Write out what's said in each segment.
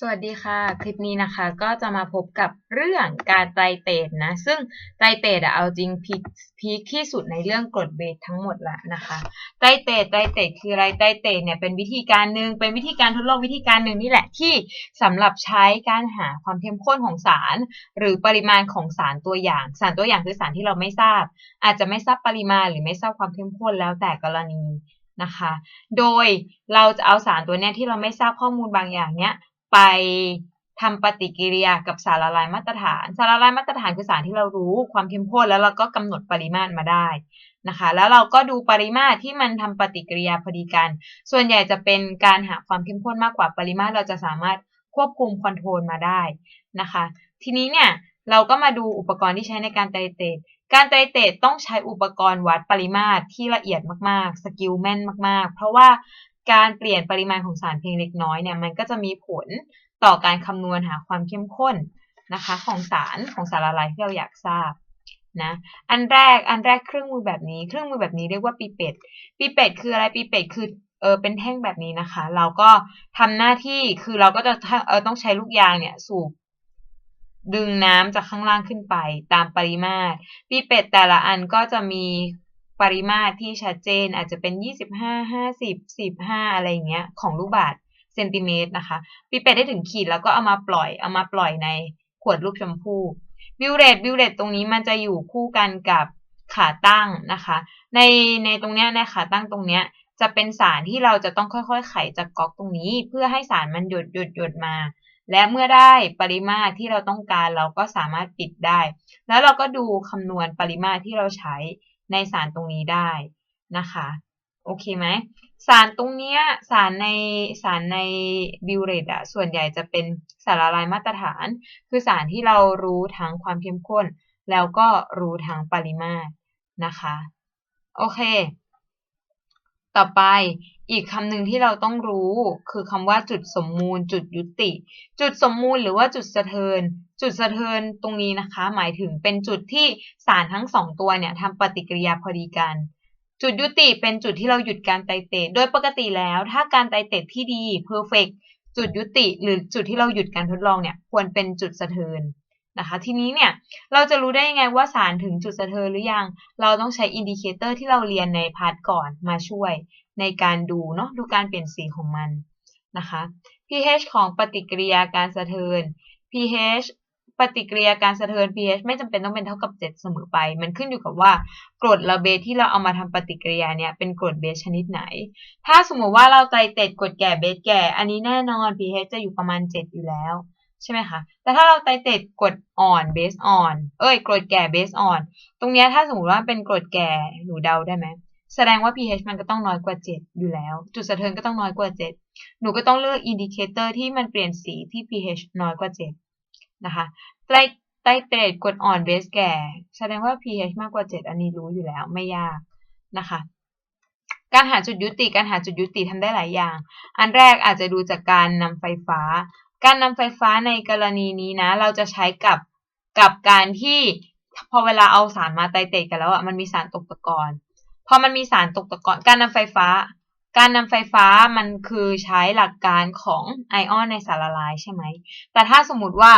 สวัสดีค่ะ คลิปนี้นะคะก็จะมาพบกับเรื่องการไตรเตดนะ ซึ่งไตรเตดอะเอาจริงพีคพีคที่สุดในเรื่องกรดเบสทั้งหมดละนะคะไตรเตดไตรเตดคืออะไรไตรเตดเนี่ยเป็นวิธีการหนึ่งเป็นวิธีการทดลองวิธีการหนึ่งนี่แหละที่สำหรับใช้การหาความเข้มข้นของสาร หรือปริมาณของสารตัวอย่าง สารตัวอย่างคือสารที่เราไม่ทราบ อาจจะไม่ทราบปริมาณหรือไม่ทราบความเข้มข้นแล้วแต่กรณีนะคะ โดยเราจะเอาสารตัวเนี้ยที่เราไม่ทราบข้อมูลบางอย่างเนี้ย ไปทำปฏิกิริยากับสารละลายมาตรฐาน สารละลายมาตรฐานคือสารที่เรารู้ความเข้มข้นแล้วเราก็กำหนดปริมาตรมาได้นะคะ แล้วเราก็ดูปริมาตรที่มันทำปฏิกิริยาพอดีกัน ส่วนใหญ่จะเป็นการหาความเข้มข้นมากกว่าปริมาตรเราจะสามารถควบคุมคอนโทรลมาได้นะคะ ทีนี้เนี่ยเราก็มาดูอุปกรณ์ที่ใช้ในการไตรเตรดการไตรเตรดต้องใช้อุปกรณ์วัดปริมาตรที่ละเอียดมากๆ สกิลแม่นมากๆ เพราะว่า การเปลี่ยนปริมาณของสารเพียงเล็กน้อยเนี่ยมันก็จะมีผลต่อการคำนวณหาความเข้มข้นนะคะของสารของสารละลายที่เราอยากทราบนะอันแรกอันแรกเครื่องมือแบบนี้ เครื่องมือแบบนี้เรียกว่าปีเป็ดปีเป็ดคืออะไรปีเป็ดคือเออเป็นแท่งแบบนี้นะคะ เราก็ทำหน้าที่คือเราก็จะเออต้องใช้ลูกยางเนี่ยสูบดึงน้ำจากข้างล่างขึ้นไป ตามปริมาตรปีเป็ดแต่ละอันก็จะมี ปริมาตรที่ชัดเจนอาจจะเป็น 25 50 15 อะไรอย่างเงี้ยของลูกบาศเซนติเมตรนะคะปีเป็ดได้ถึงขีดแล้วก็เอามาปล่อยเอามาปล่อยในขวดรูปชมพูบิวเรตบิวเรตตรงนี้มันจะอยู่คู่กันกับขาตั้งนะคะ ในในตรงเนี้ยในขาตั้งตรงเนี้ยจะเป็นสารที่เราจะต้องค่อยๆ ไขจากก๊อกตรงนี้ เพื่อให้สารมันหยดหยดหยดมา และเมื่อได้ปริมาตรที่เราต้องการเราก็สามารถปิดได้ แล้วเราก็ดูคำนวณปริมาตรที่เราใช้ ในสารตรงนี้ได้นะคะ โอเคไหมสารตรงเนี้ยสารในสารในบิวเรตอะส่วนใหญ่จะเป็นสารละลายมาตรฐาน คือสารที่เรารู้ทั้งความเข้มข้น แล้วก็รู้ทั้งปริมาตรนะคะ โอเค ต่อไป อีกคำหนึ่งที่เราต้องรู้คือคำว่าจุดสมมูล จุดยุติ จุดสมมูลหรือว่าจุดสะเทินจุดสะเทินตรงนี้นะคะ หมายถึงเป็นจุดที่สารทั้งสองตัวเนี่ยทำปฏิกิริยาพอดีกัน จุดยุติเป็นจุดที่เราหยุดการไตเตดโดยปกติแล้ว ถ้าการไตเตดที่ดี perfect จุดยุติ หรือจุดที่เราหยุดการทดลองเนี่ยควรเป็นจุดสะเทินนะคะทีนี้เนี่ยเราจะรู้ได้ยังไงว่าสารถึงจุดสะเทินหรือยัง เราต้องใช้อินดิเคเตอร์ที่เราเรียนในพาร์ทก่อนมาช่วย ในการดูเนาะดูการเปลี่ยนสีของมันนะคะ pH ของปฏิกิริยาการสะเทิน pH ปฏิกิริยาการสะเทือน pH ไม่จำเป็นต้องเป็นเท่ากับ 7 เสมอไป มันขึ้นอยู่กับว่ากรดระเบสที่เราเอามาทำปฏิกิริยาเนี่ยเป็นกรดเบสชนิดไหน ถ้าสมมติว่าเราไตเตดกรดแก่เบสแก่ อันนี้แน่นอน pH จะอยู่ประมาณ 7 อยู่แล้วใช่ไหมคะ แต่ถ้าเราไตเตดกรดอ่อนเบสอ่อน เอ้ยกรดแก่เบสอ่อน ตรงนี้ถ้าสมมติว่าเป็นกรดแก่หนูเดาได้ไหม แสดงว่า pH มันก็ต้องน้อยกว่า 7 อยู่แล้ว จุดสะเทือนก็ต้องน้อยกว่า 7 หนูก็ต้องเลือกอินดิเคเตอร์ที่มันเปลี่ยนสีที่ pH น้อยกว่า 7 นะคะไตรไตเตรดกดอ่อนเบสแก่ แสดงว่า pH มากกว่า 7 อันนี้รู้อยู่แล้วไม่ยากนะคะการหาจุดยุติ การหาจุดยุติทำได้หลายอย่าง อันแรกอาจจะดูจากการนำไฟฟ้า การนำไฟฟ้าในกรณีนี้นะ เราจะใช้กับกับการที่พอเวลาเอาสารมาไตเตรดกันแล้วอะ มันมีสารตกตะกอน พอมันมีสารตกตะกอนการนำไฟฟ้า การนำไฟฟ้ามันคือใช้หลักการของไอออนในสารละลายใช่ไหม แต่ถ้าสมมติว่า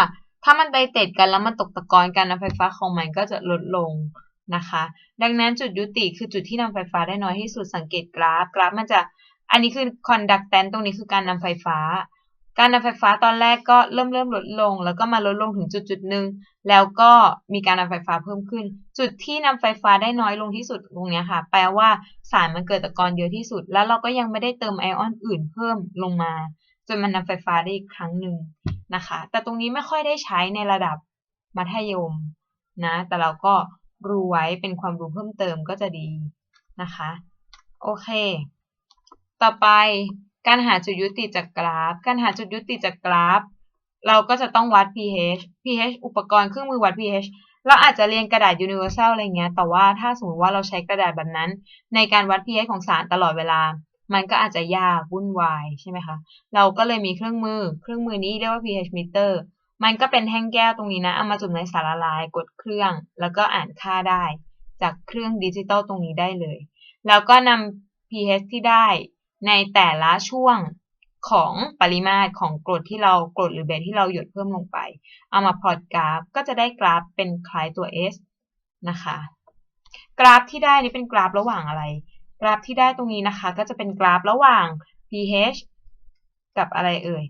ถ้ามันไดเตดกันแล้วมันตกตะกอนการนำไฟฟ้าของมันก็จะลดลงนะคะ ดังนั้นจุดยุติคือจุดที่นำไฟฟ้าได้น้อยที่สุดสังเกตกราฟ กราฟมันจะอันนี้คือคอนดักแตนตรงนี้คือการนำไฟฟ้า การนำไฟฟ้าตอนแรกก็เริ่มเริ่มลดลง แล้วก็มาลดลงถึงจุดจุดหนึ่งแล้วก็มีการนำไฟฟ้าเพิ่มขึ้น จุดที่นำไฟฟ้าได้น้อยลงที่สุดตรงนี้ค่ะ แปลว่าสารมันเกิดตะกอนเยอะที่สุด แล้วเราก็ยังไม่ได้เติมไอออนอื่นเพิ่มลงมาจนมันนำไฟฟ้าได้อีกครั้งหนึ่งนะคะ แต่ตรงนี้ไม่ค่อยได้ใช้ในระดับมัธยมนะ แต่เราก็รู้ไว้เป็นความรู้เพิ่มเติมก็จะดีนะคะ โอเค ต่อไป การหาจุดยุติจากกราฟ การหาจุดยุติจากกราฟ เราก็จะต้องวัด pH pH อุปกรณ์เครื่องมือวัด pH เราอาจจะเรียนกระดาษ universal อะไรเงี้ย แต่ว่าถ้าสมมติว่าเราใช้กระดาษแบบนั้น ในการวัด pH ของสารตลอดเวลา มันก็อาจจะยากวุ่นวายใช่ไหมคะ เราก็เลยมีเครื่องมือ เครื่องมือนี้เรียกว่า pH meter มันก็เป็นแท่งแก้วตรงนี้นะ เอามาจุ่มในสารละลาย กดเครื่อง แล้วก็อ่านค่าได้ จากเครื่องดิจิตอลตรงนี้ได้เลย แล้วก็นำ pH ที่ได้ ในแต่ละช่วงของปริมาตรของกรดที่เรากรดหรือเบสที่เราหยดเพิ่มลงไป เอามาพลอตกราฟก็จะได้กราฟเป็นคล้ายตัว S นะคะ กราฟที่ได้นี่เป็นกราฟระหว่างอะไร กราฟที่ได้ตรงนี้นะคะ ก็จะเป็นกราฟระหว่าง pH กับอะไรเอ่ย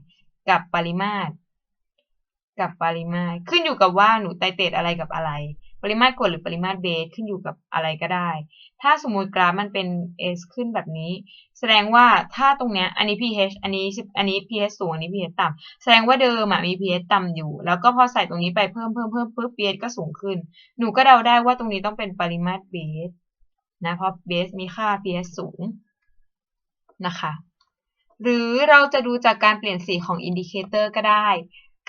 กับปริมาตร กับปริมาตร ขึ้นอยู่กับว่าหนูไตเตตอะไรกับอะไร ปริมาตรกรดหรือปริมาตรเบสขึ้นอยู่กับอะไรก็ได้ ถ้าสมมุติกราฟมันเป็น S ขึ้นแบบนี้ แสดงว่าถ้าตรงเนี้ยอันนี้ pH อันนี้อันนี้ pH สูงอันนี้ pH ต่ำแสดงว่าเดิมอะมี pH ต่ำอยู่ แล้วก็พอใส่ตรงนี้ไปเพิ่มเพิ่มเพิ่มปุ๊บ pH ก็สูงขึ้น หนูก็เดาได้ว่าตรงนี้ต้องเป็นปริมาตรเบสนะเพราะเบสมีค่า pH สูงนะคะ หรือเราจะดูจากการเปลี่ยนสีของอินดิเคเตอร์ก็ได้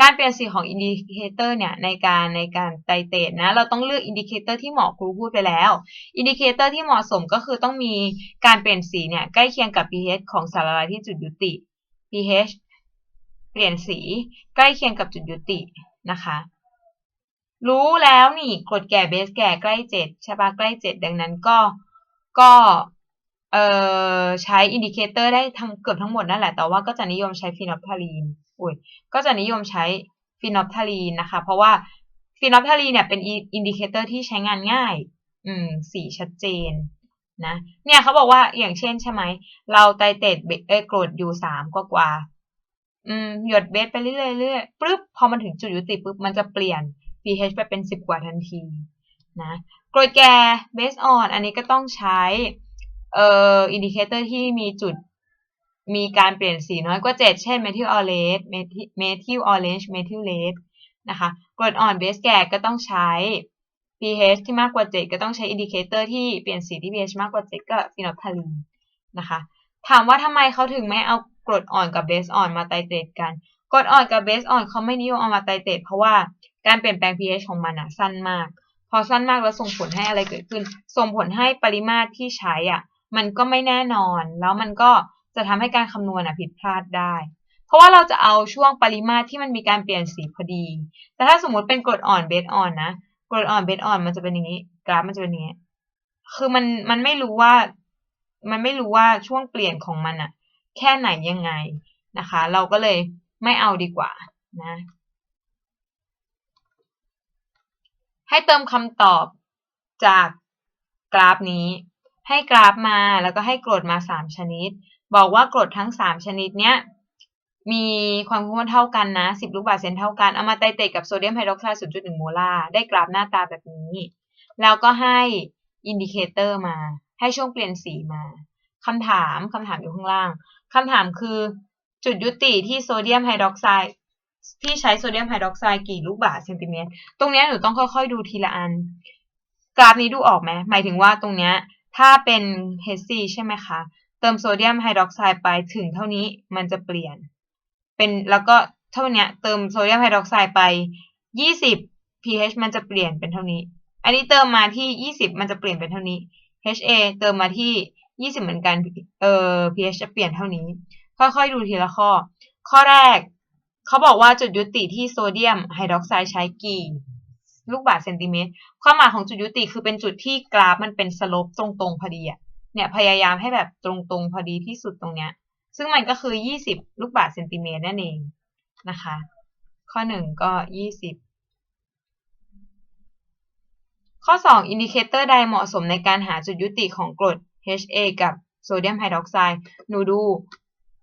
การเปลี่ยนสีของอินดิเคเตอร์เนี่ยในการในการไตเตตนะเราต้องเลือกอินดิเคเตอร์ที่เหมาะครูพูดไปแล้วอินดิเคเตอร์ที่เหมาะสมก็คือต้องมีการเปลี่ยนสีเนี่ยใกล้เคียงกับ pH ของสารละลายที่จุดยุติ pH เปลี่ยนสีใกล้เคียงกับจุดยุตินะคะรู้แล้วนี่กรดแก่เบสแก่ใกล้เจ็ดใช่ปะใกล้เจ็ดดังนั้นก็ก็ เอ่อใช้อินดิเคเตอร์ได้ทั้งเกือบทั้งหมดนั่นแหละ แต่ว่าก็จะนิยมใช้ฟีนอลทาลีนอุ้ยก็จะนิยมใช้ฟีนอลทาลีนนะคะ เพราะว่าฟีนอลทาลีนเนี่ยเป็นอินดิเคเตอร์ที่ใช้งานง่าย อืม สีชัดเจนนะ เนี่ยเขาบอกว่าอย่างเช่นใช่ไหม เราไตเตตเอ้กรดอยู่สามกว่ากว่า อืม หยดเบสไปเรื่อยเรื่อยปึ๊บ พอมันถึงจุดยุติปุ๊บ มันจะเปลี่ยน pH ไปเป็นสิบกว่าทันที นะ กรดแก่เบสออน อันนี้ก็ต้องใช้ เอ่ออินดิเคเตอร์ที่มีจุดมีการเปลี่ยนสีน้อยกว่า 7 เช่นเมทิลออเรนจ์เมทิลออเรนจ์เมทิลเลดนะคะกรดอ่อนเบสแก่ก็ต้องใช้ pH ที่มากกว่า 7 ก็ต้องใช้อินดิเคเตอร์ที่เปลี่ยนสีที่ pH มากกว่า 7 ก็ฟีนอลทาลีนนะคะถามว่าทำไมเขาถึงไม่เอากรดอ่อนกับเบสอ่อนมาไตเตตกันกรดอ่อนกับเบสอ่อนเขาไม่นิยมเอามาไตเตตเพราะว่าการเปลี่ยนแปลง pH ของมันอะสั้นมาก พอสั้นมากแล้วส่งผลให้อะไรเกิดขึ้น ส่งผลให้ปริมาตรที่ใช้อะ มันก็ไม่แน่นอน แล้วมันก็จะทำให้การคำนวณอะผิดพลาดได้ เพราะว่าเราจะเอาช่วงปริมาตรที่มันมีการเปลี่ยนสีพอดี แต่ถ้าสมมติเป็นกรดอ่อนเบสอ่อนนะกรดอ่อนเบสอ่อนมันจะเป็นอย่างนี้ กราฟมันจะเป็นอย่างนี้ คือมันมันไม่รู้ว่า มันไม่รู้ว่าช่วงเปลี่ยนของมันอะแค่ไหนยังไงนะคะ เราก็เลยไม่เอาดีกว่านะ ให้เติมคำตอบจากกราฟนี้ ให้กราฟมาแล้วก็ให้กรดมาสามชนิด บอกว่ากรดทั้งสามชนิดเนี้ยมีความเข้มข้นเท่ากันนะ 10 ลูกบาศก์เซนเท่ากัน เอามาไตเตตกับโซเดียมไฮดรอกไซด์0.1 โมลาร์ ได้กราฟหน้าตาแบบนี้ แล้วก็ให้อินดิเคเตอร์มา ให้ช่วงเปลี่ยนสีมาคำถามคำถามอยู่ข้างล่าง คำถามคือจุดยุติที่โซเดียมไฮดรอกไซด์ที่ใช้โซเดียมไฮดรอกไซด์กี่ลูกบาศก์เซนติเมตร ตรงนี้หนูต้องค่อยๆดูทีละอัน กราฟนี้ดูออกไหมหมายถึงว่าตรงเนี้ย ถ้าเป็น HC ใช่ไหมคะ เติมโซเดียมไฮดรอกไซด์ไปถึงเท่านี้มันจะเปลี่ยน เป็นแล้วก็เท่านี้เติมโซเดียมไฮดรอกไซด์ไป 20 pH มันจะเปลี่ยนเป็นเท่านี้ อันนี้เติมมาที่ 20 มันจะเปลี่ยนเป็นเท่านี้ HA เติมมาที่ 20 เหมือนกัน เอ่อ pH จะเปลี่ยนเท่านี้ ค่อยๆดูทีละข้อ ข้อแรก เขาบอกว่าจุดยุติที่โซเดียมไฮดรอกไซด์ใช้กี่ ลูกบาศก์เซนติเมตร ความหมายของจุดยุติคือเป็นจุดที่กราฟมันเป็นสโลปตรงๆพอดีอะเนี่ยพยายามให้แบบตรงๆพอดีที่สุดตรงเนี้ย ซึ่งมันก็คือ 20 ลูกบาศก์เซนติเมตรนั่นเองนะคะ ข้อ 1 ก็ 20 ข้อ 2 อินดิเคเตอร์ใดเหมาะสมในการหาจุดยุติของกรด HA กับโซเดียมไฮดรอกไซด์หนูดู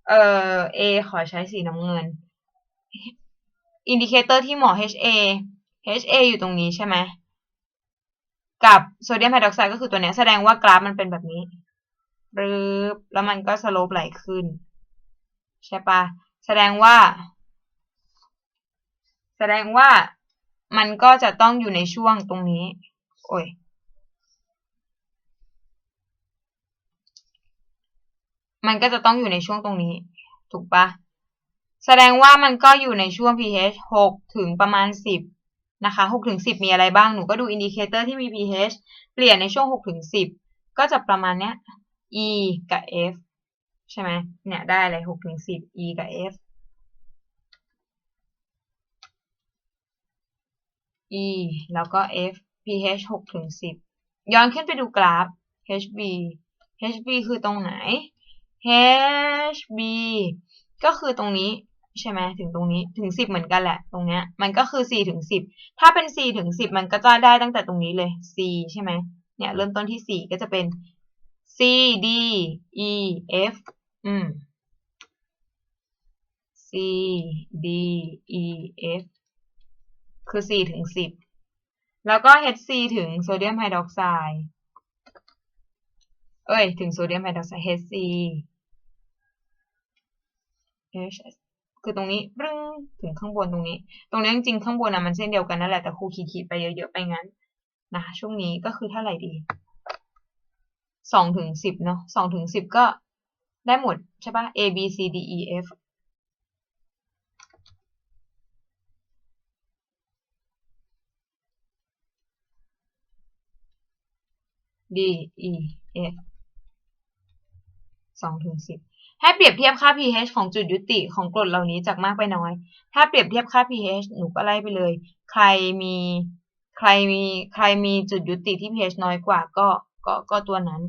เอ่อ A ขอใช้สีน้ำเงิน อินดิเคเตอร์ที่เหมาะ HA HA อยู่ตรงนี้ใช่ไหมกับโซเดียมไฮดรอกไซด์ก็คือตัวนี้แสดงว่ากราฟมันเป็นแบบนี้รึบแล้วมันก็สโลปไหลขึ้น ใช่ปะแสดงว่า แสดงว่ามันก็จะต้องอยู่ในช่วงตรงนี้ โอ้ยมันก็จะต้องอยู่ในช่วงตรงนี้ ถูกปะแสดงว่ามันก็อยู่ในช่วง pH 6 ถึงประมาณ 10 นะคะ6ถึง10 มีอะไรบ้าง หนูก็ดูอินดิเคเตอร์ที่มี pH เปลี่ยนในช่วง6ถึง10 ก็จะประมาณเนี้ย E กับ F ใช่ไหมเนี่ยได้เลย6ถึง10 E กับ F E แล้วก็ F pH 6ถึง10 ย้อนขึ้นไปดูกราฟ HB HB คือตรงไหน HB ก็คือตรงนี้ ใช่ไหมถึงตรงนี้ถึงสิบเหมือนกันแหละตรงเนี้ย มันก็คือสี่ถึงสิบถ้าเป็นสี่ถึงสิบมันก็จะได้ตั้งแต่ตรงนี้เลย c ใช่ไหมเนี่ย เริ่มต้นที่สี่ก็จะเป็น c d e f อืม c d e f คือสี่ถึงสิบแล้วก็ hc ถึงโซเดียมไฮดรอกไซด์เอ้ย ถึงโซเดียมไฮดรอกไซด์ hc h คือตรงนี้ปรึ้งถึงข้างบนตรงนี้ ตรงนี้จริงๆข้างบนนะมันเส้นเดียวกันนั่นแหละแต่ครูขีดๆไปเยอะๆไปงั้นนะช่วงนี้ก็คือเท่าไหร่ดีสองถึงสิบเนาะสองถึงสิบก็ได้หมดใช่ปะ a b c d e f d e f สองถึงสิบ ให้เปรียบเทียบค่า pH ของจุดยุติของกรดเหล่านี้จากมากไปน้อย ถ้าเปรียบเทียบค่า pH หนูก็ไล่ไปเลย ใครมีใครมีใครมีจุดยุติที่ pH น้อยกว่าก็ก็ก็ตัวนั้น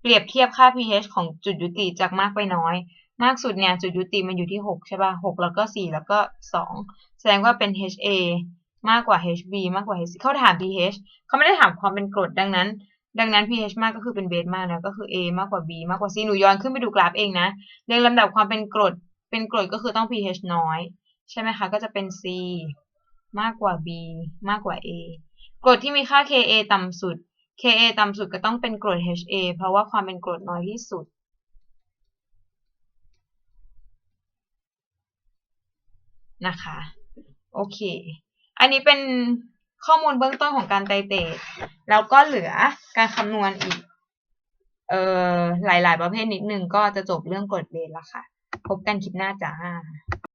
เปรียบเทียบค่า pH ของจุดยุติจากมากไปน้อย มากสุดเนี่ยจุดยุติมันอยู่ที่ 6 ใช่ป่ะ 6 แล้วก็ 4 แล้วก็ 2 แสดงว่าเป็น HA มากกว่า HB มากกว่า HC เขาถาม pH เขาไม่ได้ถามความเป็นกรดดังนั้น ดังนั้น pH มากก็คือเป็นเบสมากนะก็คือ A มากกว่า B มากกว่า C หนูย้อนขึ้นไปดูกราฟเองนะเรียงลำดับความเป็นกรด เป็นกรดก็คือต้อง pH น้อย ใช่ไหมคะก็จะเป็น C มากกว่า B มากกว่า A กรดที่มีค่า Ka ต่ำสุด Ka ต่ำสุดก็ต้องเป็นกรด HA เพราะว่าความเป็นกรดน้อยที่สุด นะคะ โอเค อันนี้เป็น ข้อมูลเบื้องต้นของการไตรเตรดแล้วก็เหลือการคำนวณอีก เอ่อ หลาย ๆ ประเภทนิดนึงก็จะจบเรื่องกฎเบนแล้วค่ะ พบกันคลิปหน้าจ้า